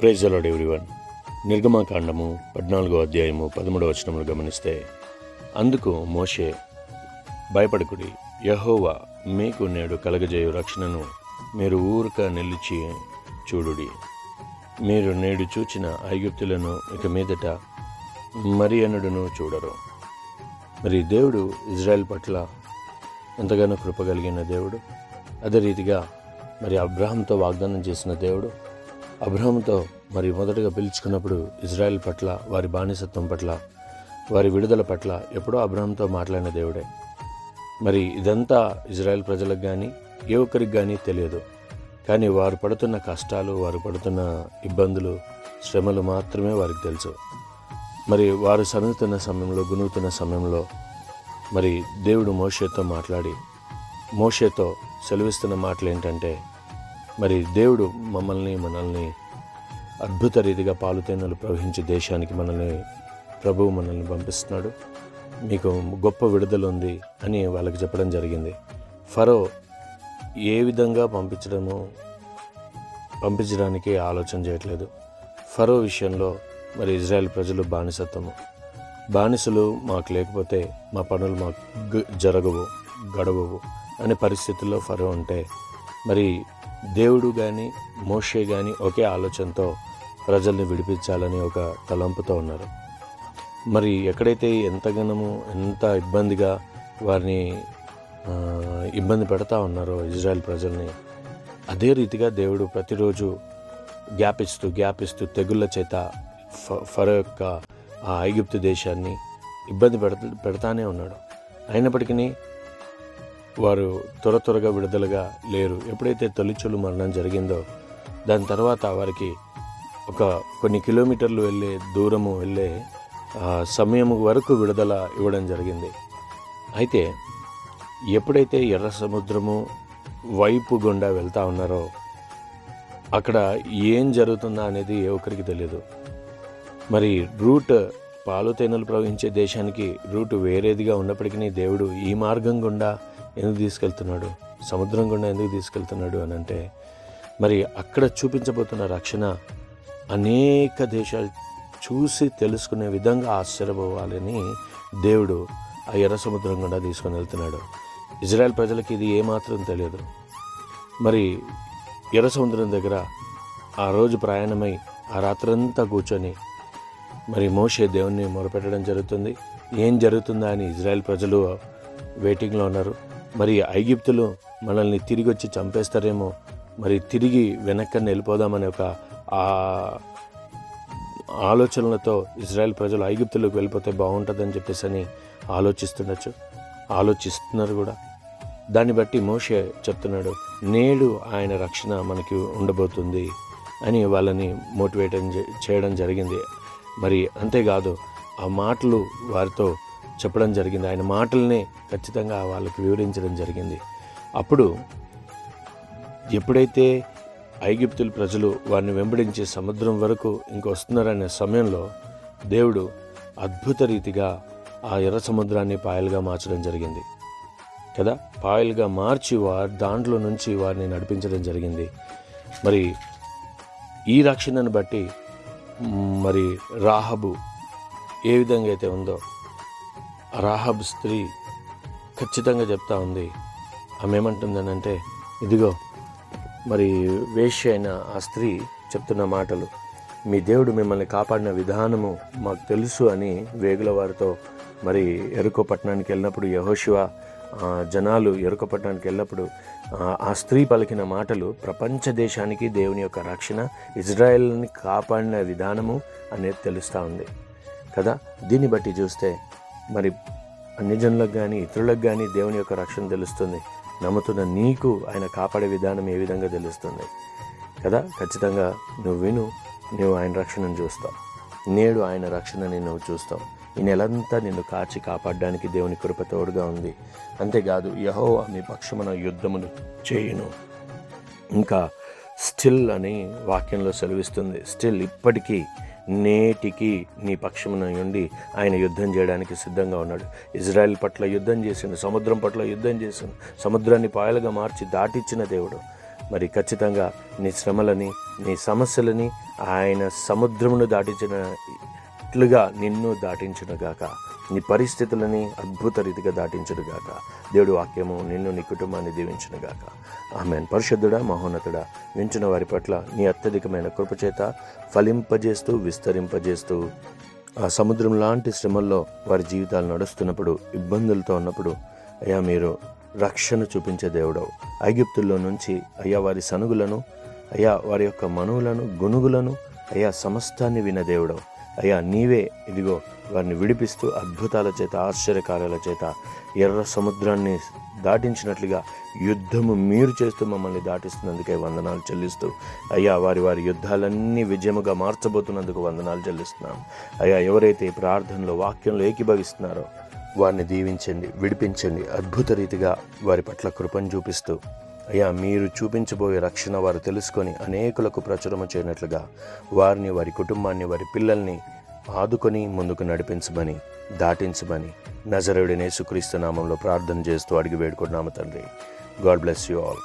Praise అలాడ్ everyone నిర్గమాకాండము పద్నాలుగో అధ్యాయము పదమూడవ వచనములు గమనిస్తే అందుకు మోషే భయపడకుడి యహోవా మీకు నేడు కలగజేయు రక్షణను మీరు ఊరుక నిలిచి చూడుడి. మీరు నేడు చూచిన ఐగుప్తులను ఇక మీదట మరి చూడరు. మరి దేవుడు ఇజ్రాయెల్ పట్ల ఎంతగానో కృప కలిగిన దేవుడు అదే రీతిగా మరి అబ్రాహంతో వాగ్దానం చేసిన దేవుడు అబ్రహంతో మరి మొదటగా పిలుచుకున్నప్పుడు ఇజ్రాయెల్ పట్ల వారి బానిసత్వం పట్ల వారి విడుదల పట్ల ఎప్పుడో అబ్రహంతో మాట్లాడిన దేవుడే. మరి ఇదంతా ఇజ్రాయెల్ ప్రజలకు కానీ ఏ ఒక్కరికి కానీ తెలియదు. కానీ వారు పడుతున్న కష్టాలు వారు పడుతున్న ఇబ్బందులు శ్రమలు మాత్రమే వారికి తెలుసు. మరి వారు సనుగుతున్న సమయంలో గునుగుతున్న సమయంలో మరి దేవుడు మోషేతో మాట్లాడి మోషేతో సెలవిస్తున్న మాటలు ఏంటంటే మరి దేవుడు మమ్మల్ని మనల్ని అద్భుత రీతిగా పాలుతేనలు ప్రవహించే దేశానికి మనల్ని ప్రభువు మనల్ని పంపిస్తున్నాడు. మీకు గొప్ప విడుదల ఉంది అని వాళ్ళకి చెప్పడం జరిగింది. ఫరో ఏ విధంగా పంపించడము పంపించడానికి ఆలోచన చేయట్లేదు. ఫరో విషయంలో మరి ఇజ్రాయెల్ ప్రజలు బానిసత్వము. బానిసలు మాకు లేకపోతే మా పనులు మాకు జరగవు గడవవు అనే పరిస్థితుల్లో ఫరో ఉంటే మరి దేవుడు కానీ మోషే కానీ ఒకే ఆలోచనతో ప్రజల్ని విడిపించాలని ఒక తలంపుతో ఉన్నారు. మరి ఎక్కడైతే ఎంతగానము ఎంత ఇబ్బందిగా వారిని ఇబ్బంది పెడతా ఉన్నారో ఇజ్రాయెల్ ప్రజల్ని అదే రీతిగా దేవుడు ప్రతిరోజు గ్యాప్ ఇస్తూ తెగుళ్ళ చేత ఫ- ఫరో యొక్క ఆ ఐగుప్తు దేశాన్ని ఇబ్బంది పెడ పెడతానే ఉన్నాడు. అయినప్పటికీ వారు త్వర త్వరగా విడుదలగా లేరు. ఎప్పుడైతే తొలిచొలు మరణం జరిగిందో దాని తర్వాత వారికి ఒక కొన్ని కిలోమీటర్లు వెళ్ళే దూరము వెళ్ళే సమయము సమయం వరకు విడుదల ఇవ్వడం జరిగింది. అయితే ఎప్పుడైతే ఎర్ర సముద్రము వైపు గుండా వెళ్తా ఉన్నారో అక్కడ ఏం జరుగుతుందా అనేది ఏ ఒక్కరికి తెలియదు మరి రూట్ పాలు తేనెలు ప్రవహించే దేశానికి రూట్ వేరేదిగా ఉన్నప్పటికీ దేవుడు ఈ మార్గం గుండా ఎందుకు తీసుకెళ్తున్నాడు? సముద్రం గుండా ఎందుకు తీసుకెళ్తున్నాడు అని అంటే మరి అక్కడ చూపించబోతున్న రక్షణ అనేక దేశాలు చూసి తెలుసుకునే విధంగా ఆశ్చర్యపోవాలని దేవుడు ఆ ఎర్ర సముద్రం గుండా తీసుకొని వెళ్తున్నాడు. ఇజ్రాయెల్ ప్రజలకి ఇది ఏమాత్రం తెలియదు. మరి ఎర్ర సముద్రం దగ్గర ఆ రోజు ప్రయాణమై ఆ రాత్రంతా కూర్చొని మరి మోషే దేవుణ్ణి మొరపెట్టడం జరుగుతుంది. ఏం జరుగుతుందా అని ఇజ్రాయెల్ ప్రజలు వెయిటింగ్లో ఉన్నారు. మరి ఐగిప్తులు మనల్ని తిరిగి వచ్చి చంపేస్తారేమో మరి తిరిగి వెనక్కి వెళ్ళిపోదామనే ఒక ఆ ఆలోచనలతో ఇజ్రాయెల్ ప్రజలు ఐగుప్తులకు వెళ్ళిపోతే బాగుంటుందని చెప్పేసి అని ఆలోచిస్తుండొచ్చు. ఆలోచిస్తున్నారు కూడా. దాన్ని బట్టి మోషే చెప్తున్నాడు నేడు ఆయన రక్షణ మనకి ఉండబోతుంది అని వాళ్ళని మోటివేట్ చేయడం జరిగింది. మరి అంతేకాదు ఆ మాటలు వారితో చెప్పడం జరిగింది. ఆయన మాటలనే ఖచ్చితంగా వాళ్ళకి వివరించడం జరిగింది. అప్పుడు ఎప్పుడైతే ఐగిప్తుల ప్రజలు వారిని వెంబడించి సముద్రం వరకు ఇంకొస్తున్నారనే సమయంలో దేవుడు అద్భుత రీతిగా ఆ ఎర్ర సముద్రాన్ని పాయలుగా మార్చడం జరిగింది. కదా? పాయలుగా మార్చి వారి దాంట్లో నుంచి వారిని నడిపించడం జరిగింది. మరి ఈ రక్షణను బట్టి మరి రాహబు ఏ విధంగా అయితే ఉందో రాహబ్ స్త్రీ ఖచ్చితంగా చెప్తా ఉంది. ఆమె ఏమంటుందనంటే ఇదిగో మరి వేష్య అయిన ఆ స్త్రీ చెప్తున్న మాటలు. మీ దేవుడు మిమ్మల్ని కాపాడిన విధానము మాకు తెలుసు అని వేగుల వారితో మరి ఎరుకో పట్టణానికి వెళ్ళినప్పుడు యహోశివ జనాలు ఎరుక పట్టణానికి వెళ్ళినప్పుడు ఆ స్త్రీ పలికిన మాటలు ప్రపంచ దేశానికి దేవుని యొక్క రక్షణ ఇజ్రాయెల్ని కాపాడిన విధానము అనేది తెలుస్తూ ఉంది. కదా? దీన్ని బట్టి చూస్తే మరి అన్యజనులకు కానీ ఇతరులకు కానీ దేవుని యొక్క రక్షణ తెలుస్తుంది. నమ్ముతున్న నీకు ఆయన కాపాడే విధానం ఏ విధంగా తెలుస్తుంది? కదా? ఖచ్చితంగా నువ్వు విను నువ్వు ఆయన రక్షణను చూస్తావు. నేడు ఆయన రక్షణని నువ్వు చూస్తావు. ఈ నెలంతా నిన్ను కాచి కాపాడడానికి దేవుని కృప తోడుగా ఉంది. అంతేకాదు యహో మీ పక్షమున యుద్ధమును చేయును. ఇంకా స్టిల్ అని వాక్యంలో సెలవిస్తుంది. స్టిల్ ఇప్పటికీ నేటికి నీ పక్షమున ఉండి ఆయన యుద్ధం చేయడానికి సిద్ధంగా ఉన్నాడు. ఇజ్రాయెల్ పట్ల యుద్ధం చేసిండు సముద్రం పట్ల యుద్ధం చేసిన సముద్రాన్ని పాయలుగా మార్చి దాటిచ్చిన దేవుడు. మరి ఖచ్చితంగా నీ శ్రమలని నీ సమస్యలని ఆయన సముద్రమును దాటించినట్లుగా నిన్ను దాటించునుగాక నీ పరిస్థితులని అద్భుత రీతిగా దాటించడుగాక దేవుడి వాక్యము నిన్ను నీ కుటుంబాన్ని దీవించనుగాక. ఆమె పరిశుద్ధుడా మహోన్నతుడా వించిన వారి పట్ల నీ అత్యధికమైన కృపచేత ఫలింపజేస్తూ విస్తరింపజేస్తూ ఆ సముద్రం లాంటి శ్రమల్లో వారి జీవితాలు నడుస్తున్నప్పుడు ఇబ్బందులతో ఉన్నప్పుడు అయ్యా మీరు రక్షణ చూపించే దేవుడవు. ఐగిప్తుల్లో నుంచి అయ్యా వారి సనుగులను అయ్యా వారి యొక్క మనువులను గునుగులను అయ్యా సమస్తాన్ని విన దేవుడవు. అయ్యా నీవే ఇదిగో వారిని విడిపిస్తూ అద్భుతాల చేత ఆశ్చర్యకార్యాల చేత ఎర్ర సముద్రాన్ని దాటించినట్లుగా యుద్ధము మీరు చేస్తూ మమ్మల్ని దాటిస్తున్నందుకే వందనాలు చెల్లిస్తూ అయ్యా వారి వారి యుద్ధాలన్నీ విజయముగా మార్చబోతున్నందుకు వందనాలు చెల్లిస్తున్నాం. అయ్యా ఎవరైతే ప్రార్థనలో వాక్యంలో ఏకీభవిస్తున్నారో వారిని దీవించండి విడిపించండి అద్భుత రీతిగా వారి పట్ల కృపను చూపిస్తూ అయ్యా మీరు చూపించబోయే రక్షణ వారు తెలుసుకొని అనేకులకు ప్రచురము చేయనట్లుగా వారిని వారి కుటుంబాన్ని వారి పిల్లల్ని ఆదుకొని ముందుకు నడిపించమని దాటించమని నజరుడినే సుక్రీస్తు నామంలో ప్రార్థన చేస్తూ అడిగి వేడుకుంటున్నాము తండ్రి. God bless you all.